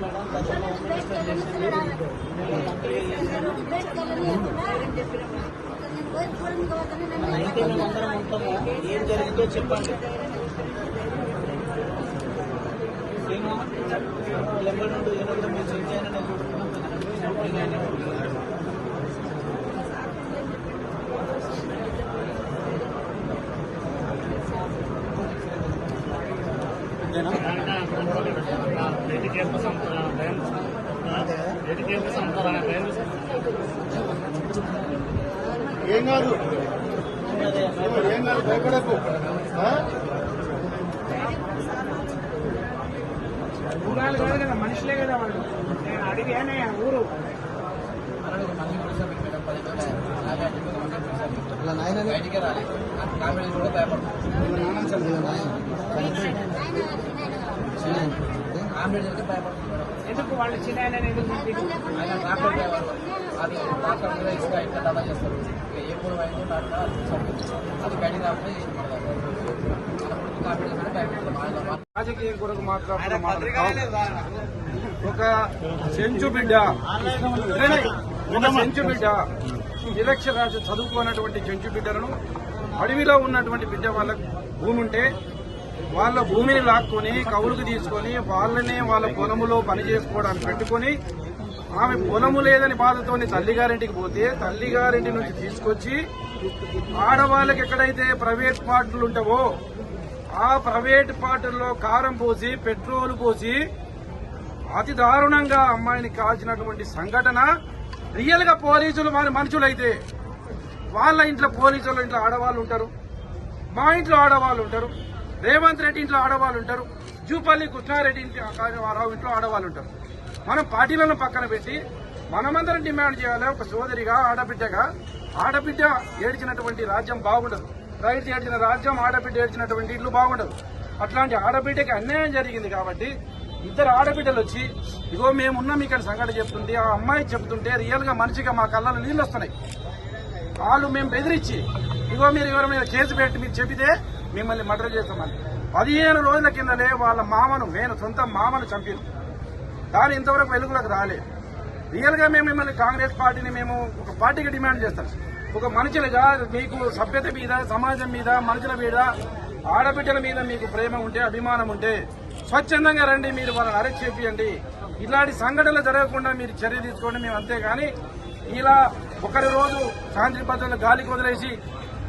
Madam గతంలో అయితే మేము ఉంటాము ఏం జరిగిందో చెప్పండి. ఏమో లెంబర్ నుండి ఏదో మీరు చెక్ చేయాలని నేను ఏం కాదు? ఏం కాదు? భయపడకు. ఆ? ఊరాలు కాదు కదా మనుషులే కదా వాళ్ళు. నేను అడిగానే ఊరు. నాయనని ఇలా నాన్నని చదివా నాయన ఎందుకు వాళ్ళు చిన్న ఎందుకు పంపిండు? రాజకీయం కొరకు మాట్లాడుతున్న. ఒక చెంచు బిడ్డ. ఒక చెంచు బిడ్డ. నిరక్షర చదువుకోనటువంటి చదువుకున్నటువంటి చెంచు బిడ్డలను అడవిలో ఉన్నటువంటి బిడ్డ వాళ్ళకు భూమి ఉంటే వాళ్ళ భూమిని లాక్కొని కవులకు తీసుకొని వాళ్ళనే వాళ్ళ పొలములో పని చేసుకోవడానికి పెట్టుకొని ఆమె పొలము లేదని బాధతోని తల్లిగారింటికి పోతే తల్లిగారింటి నుంచి తీసుకొచ్చి ఆడవాళ్ళకి ఎక్కడైతే ప్రైవేట్ పార్టీలు ఉంటావో ఆ ప్రైవేట్ పార్టీల్లో కారం పోసి పెట్రోల్ పోసి అతి దారుణంగా అమ్మాయిని కాల్చినటువంటి సంఘటన రియల్గా పోలీసులు మన మనుషులైతే వాళ్ళ ఇంట్లో పోలీసుల ఇంట్లో ఆడవాళ్ళు ఉంటారు. మా ఇంట్లో ఆడవాళ్ళు ఉంటారు. రేవంత్ రెడ్డి ఇంట్లో ఆడవాళ్ళు ఉంటారు. జూపల్లి కృష్ణారెడ్డి ఇంట్లో రావు ఇంట్లో ఆడవాళ్ళు ఉంటారు. మనం పార్టీలను పక్కన పెట్టి మనమందరం డిమాండ్ చేయాలి. ఒక సోదరిగా ఆడబిడ్డగా ఆడబిడ్డ ఏడ్చినటువంటి రాజ్యం బాగుండదు. రైతు ఏడ్చిన రాజ్యం ఆడబిడ్డ ఏడ్చినటువంటి ఇల్లు బాగుండదు. అట్లాంటి ఆడబిడ్డకి అన్యాయం జరిగింది కాబట్టి ఇద్దరు ఆడబిడ్డలు వచ్చి ఇగో మేమున్నాం ఇక్కడ సంఘటన చెప్తుంది ఆ అమ్మాయి చెప్తుంటే రియల్గా మనిషిగా మా కళ్ళలో నీళ్ళు వస్తున్నాయి. వాళ్ళు మేము బెదిరించి ఇగో మీరు ఎవరి మీద కేసు పెట్టి మీరు చెబితే మిమ్మల్ని మర్డర్ చేస్తామని. పదిహేను రోజుల కిందనే వాళ్ళ మామను నేను సొంత మామను చంపాను దాని ఇంతవరకు వెలుగులకు రాలేదు. రియల్గా మేము మిమ్మల్ని కాంగ్రెస్ పార్టీని మేము ఒక పార్టీకి డిమాండ్ చేస్తాం. ఒక మనుషులుగా మీకు సభ్యత మీద సమాజం మీద మనుషుల మీద ఆడబిడ్డల మీద మీకు ప్రేమ ఉంటే అభిమానం ఉంటే స్వచ్ఛందంగా రండి మీరు వాళ్ళని అరెస్ట్ చేపియండి. ఇలాంటి సంఘటనలు జరగకుండా మీరు చర్య తీసుకోండి మేము అంతేగాని ఇలా ఒకరి రోజు శాంతి భద్రతలు గాలికి వదిలేసి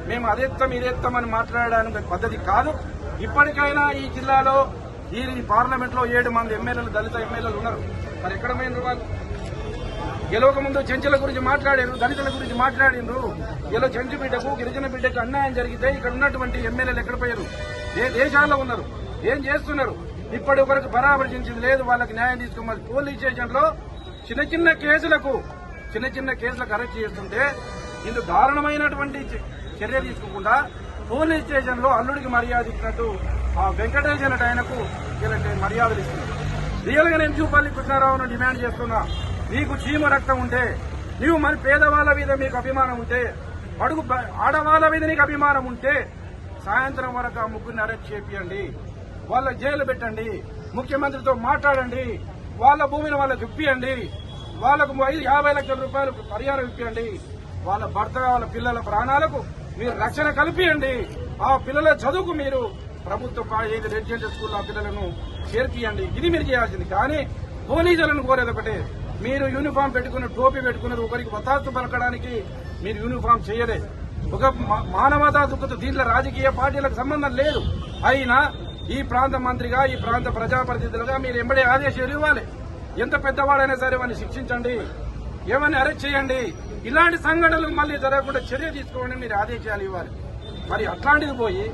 మేము అదేత్తం ఇదేత్తం అని మాట్లాడడానికి పద్ధతి కాదు. ఇప్పటికైనా ఈ జిల్లాలో ఈ పార్లమెంట్లో ఏడు మంది ఎమ్మెల్యేలు దళిత ఎమ్మెల్యేలు ఉన్నారు. మరి ఎక్కడ పోయినరు వాళ్ళు? గెలవక ముందు చెంచుల గురించి మాట్లాడారు దళితుల గురించి మాట్లాడిండ్రు ఇలా చెంచు బిడ్డకు గిరిజన బిడ్డకు అన్యాయం జరిగితే ఇక్కడ ఉన్నటువంటి ఎమ్మెల్యేలు ఎక్కడ పోయారు? ఏ దేశాల్లో ఉన్నారు. ఏం చేస్తున్నారు? ఇప్పటి వరకు పరామర్శించింది లేదు. వాళ్ళకి న్యాయం తీసుకోమని పోలీస్ స్టేషన్లో చిన్న చిన్న కేసులకు చిన్న చిన్న కేసులకు అరెస్ట్ చేస్తుంటే ఇందుకు దారుణమైనటువంటి చ- చర్య తీసుకోకుండా పోలీస్ స్టేషన్లో అల్లుడికి మర్యాద ఇచ్చినట్టు ఆ వెంకటేష్ అనే ఆయనకు ఇలాంటి మర్యాదలు ఇస్తున్నారు రియల్గా నేను చూపల్లి కృష్ణారావును డిమాండ్ చేస్తున్నా. నీకు చీమ రక్తం ఉంటే నీవు మన పేదవాళ్ళ మీద మీకు అభిమానం ఉంటే అడుగు ఆడవాళ్ళ మీద నీకు అభిమానం ఉంటే సాయంత్రం వరకు ఆ ముగ్గురిని అరెస్ట్ చేపియండి. వాళ్ళ జైలు పెట్టండి ముఖ్యమంత్రితో మాట్లాడండి వాళ్ళ భూమిని వాళ్ళకి ఇప్పియండి వాళ్ళకు ఐదు యాభై లక్షల రూపాయలు పరిహారం ఇప్పియండి వాళ్ళ భర్త వాళ్ళ పిల్లల ప్రాణాలకు మీరు రక్షణ కల్పియండి. ఆ పిల్లల చదువుకు మీరు ప్రభుత్వ పా- ఏది స్కూల్ ఆ పిల్లలను చేర్పియండి. ఇది మీరు చేయాల్సింది. కానీ పోలీసులను కోరేది ఒకటే మీరు యూనిఫామ్ పెట్టుకుని టోపీ పెట్టుకున్నది ఒకరికి వతాత్తు పలకడానికి మీరు యూనిఫామ్ చేయలేదు ఒక మానవతా దుఃఖతో దీంట్లో రాజకీయ పార్టీలకు సంబంధం లేదు. అయినా ఈ ప్రాంత మంత్రిగా ఈ ప్రాంత ప్రజాప్రతినిధులుగా మీరు ఎంబడే ఆదేశాలు ఇవ్వాలి. ఎంత పెద్దవాడైనా సరే వాడిని శిక్షించండి ఏమని అరెస్ట్ చేయండి. ఇలాంటి సంఘటనలు మళ్ళీ జరగకుండా చర్య తీసుకోండి మీరు ఆదేశాలు ఇవ్వాలి. మరి అట్లాంటిది పోయి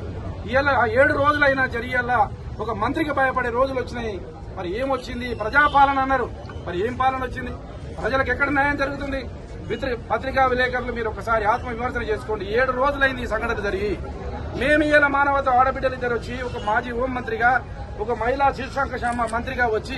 ఇవాళ ఆ ఏడు రోజులైనా జరిగేలా ఒక మంత్రికి భయపడే రోజులు వచ్చినాయి. మరి ఏమొచ్చింది ప్రజాపాలన అన్నారు. మరి ఏం పాలన వచ్చింది? ప్రజలకు ఎక్కడ న్యాయం జరుగుతుంది? పత్రికా విలేకరులు మీరు ఒకసారి ఆత్మ విమర్శన చేసుకోండి. ఏడు రోజులైంది ఈ సంఘటన జరిగి. మేము ఇలా మానవత ఆడబిడ్డలు ఇద్దరు వచ్చి ఒక మాజీ హోం మంత్రిగా ఒక మహిళా శీర్షాంకశామ మంత్రిగా వచ్చి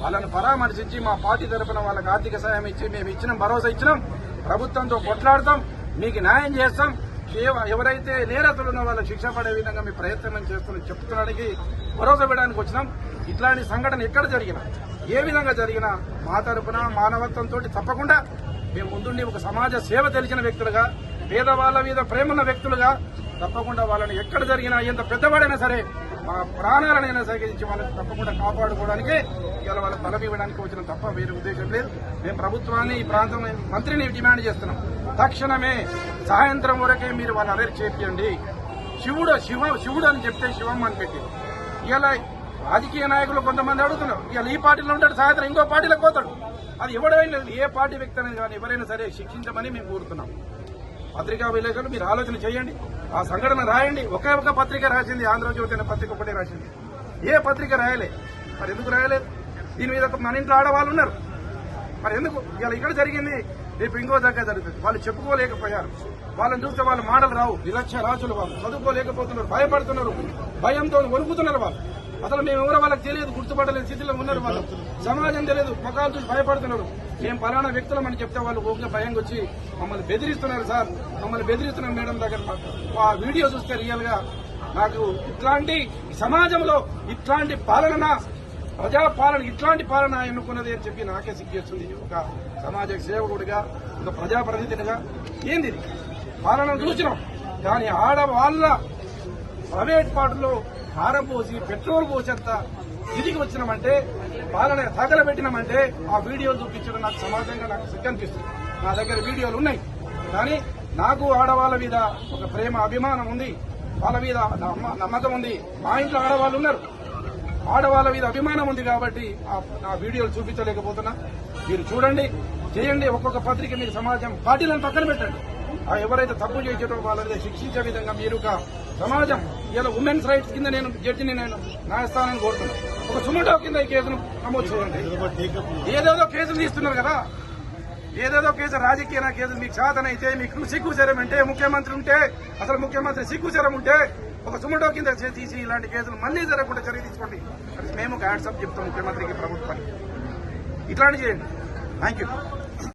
వాళ్ళని పరామర్శించి మా పార్టీ తరఫున వాళ్ళకి ఆర్థిక సాయం ఇచ్చి మేము ఇచ్చినాం భరోసా ఇచ్చినాం ప్రభుత్వంతో కొట్లాడతాం మీకు న్యాయం చేస్తాం. కేవ- ఎవరైతే నేరతులు ఉన్న వాళ్ళ శిక్ష పడే విధంగా మీ ప్రయత్నం చేస్తున్న చెప్తున్నానికి భరోసా ఇవ్వడానికి వచ్చినాం. ఇట్లాంటి సంఘటన ఎక్కడ జరిగినా ఏ విధంగా జరిగినా మా తరపున మానవత్వంతో తప్పకుండా మేము ముందుండి ఒక సమాజ సేవ తెలిసిన వ్యక్తులుగా పేదవాళ్ళ మీద ప్రేమన్న వ్యక్తులుగా తప్పకుండా వాళ్ళని ఎక్కడ జరిగినా ఎంత పెద్దవాడైనా సరే మా ప్రాణాలనైనా సహించి వాళ్ళని తప్పకుండా కాపాడుకోవడానికి ఇవాళ వాళ్ళ బలం ఇవ్వడానికి వచ్చిన తప్ప వేరే ఉద్దేశం లేదు. మేము ప్రభుత్వాన్ని ఈ ప్రాంతం మంత్రిని డిమాండ్ చేస్తున్నాం. తక్షణమే సాయంత్రం వరకే మీరు వాళ్ళని అరెస్ట్ చేయండి శివుడు శివ శివుడు అని చెప్తే శివం అని పెట్టి. ఇలా రాజకీయ నాయకులు కొంతమంది అడుగుతున్నారు. ఇవాళ ఈ పార్టీలో ఉంటాడు సాయంత్రం ఇంకో పార్టీలో పోతాడు. అది ఎవడైనా ఏ పార్టీ వ్యక్తి అనేది కానీ ఎవరైనా సరే శిక్షించమని మేము కోరుతున్నాం. పత్రికా విలేకరులు మీరు ఆలోచన చేయండి. ఆ సంఘటన రాయండి. ఒకే ఒక పత్రిక రాసింది. ఆంధ్రజ్యోతి అనే పత్రిక ఒకటే రాసింది. ఏ పత్రిక రాయలే? మరి ఎందుకు రాయలేదు? దీని మీద మన ఇంట్లో ఆడవాళ్ళు ఉన్నారు. మరి ఎందుకు? ఇలా ఇక్కడ జరిగింది. రేపు ఇంకో దగ్గర జరుగుతుంది. వాళ్ళు చెప్పుకోలేకపోయారు. వాళ్ళని చూస్తే వాళ్ళ మాటలు రావు. నిరక్ష రాజులు వాళ్ళు. చదువుకోలేకపోతున్నారు. భయపడుతున్నారు. భయంతో వణుకుతున్నారు వాళ్ళు. అసలు మేము ఎవరో వాళ్ళకి తెలియదు గుర్తుపట్టలేని స్థితిలో ఉన్నారు వాళ్ళు. సమాజం తెలియదు ముఖాలు చూసి భయపడుతున్నారు. మేము పలానా వ్యక్తులం అని చెప్తే వాళ్ళు ఓకే భయంగా వచ్చి మమ్మల్ని బెదిరిస్తున్నారు సార్. మమ్మల్ని బెదిరిస్తున్నారు మేడం దగ్గర. ఆ వీడియో చూస్తే రియల్గా నాకు ఇట్లాంటి సమాజంలో ఇట్లాంటి పాలన ప్రజా పాలన ఇట్లాంటి పాలన ఎన్నుకున్నది అని చెప్పి నాకే సిగ్గేస్తుంది ఒక సమాజ సేవకుడిగా ఒక ప్రజాప్రతినిధిగా ఏంది పాలన చూసినాం. కానీ ఆడవాళ్ళ ప్రైవేట్ పార్టీలో కారం పోసి పెట్రోల్ పోసేంత ఇదికి వచ్చినామంటే వాళ్ళని తగలబెట్టినామంటే ఆ వీడియోలు చూపించడం నాకు సమాజంగా నాకు సిగ్గనిపిస్తుంది నా దగ్గర వీడియోలు ఉన్నాయి. కానీ నాకు ఆడవాళ్ళ మీద ఒక ప్రేమ అభిమానం ఉంది. వాళ్ళ మీద నమ్మ- నమ్మకం ఉంది. మా ఇంట్లో ఆడవాళ్ళు ఉన్నారు. ఆడవాళ్ళ మీద అభిమానం ఉంది కాబట్టి ఆ- వీడియోలు చూపించలేకపోతున్నా. మీరు చూడండి చేయండి. ఒక్కొక్క పత్రిక మీరు సమాజం పార్టీలను పక్కన పెట్టండి. ఆ ఎవరైతే తప్పు చేసేటో వాళ్ళని శిక్షించే విధంగా మీరు సమాజం ఇలా ఉమెన్స్ రైట్స్ కింద నేను జడ్జిని నేను న్యాయస్థానాన్ని కోరుతున్నాను ఒక సుమటో కింద ఈ కేసును నమోదు చేయండి. ఏదేదో కేసులు తీస్తున్నారు కదా. ఏదేదో కేసు రాజకీయ కేసులు మీకు సాధనైతే మీకు సిగ్గుచరం అంటే ముఖ్యమంత్రి ఉంటే అసలు ముఖ్యమంత్రి సిగ్గుచరం ఉంటే ఒక సుమటో కింద చే- తీసి ఇలాంటి కేసులు మళ్ళీ జరగకుండా చర్య తీసుకోండి. మేము ఒక హ్యాట్సప్ చెప్తాం ముఖ్యమంత్రికి ప్రభుత్వానికి. ఇట్లాంటి చేయండి. Thank you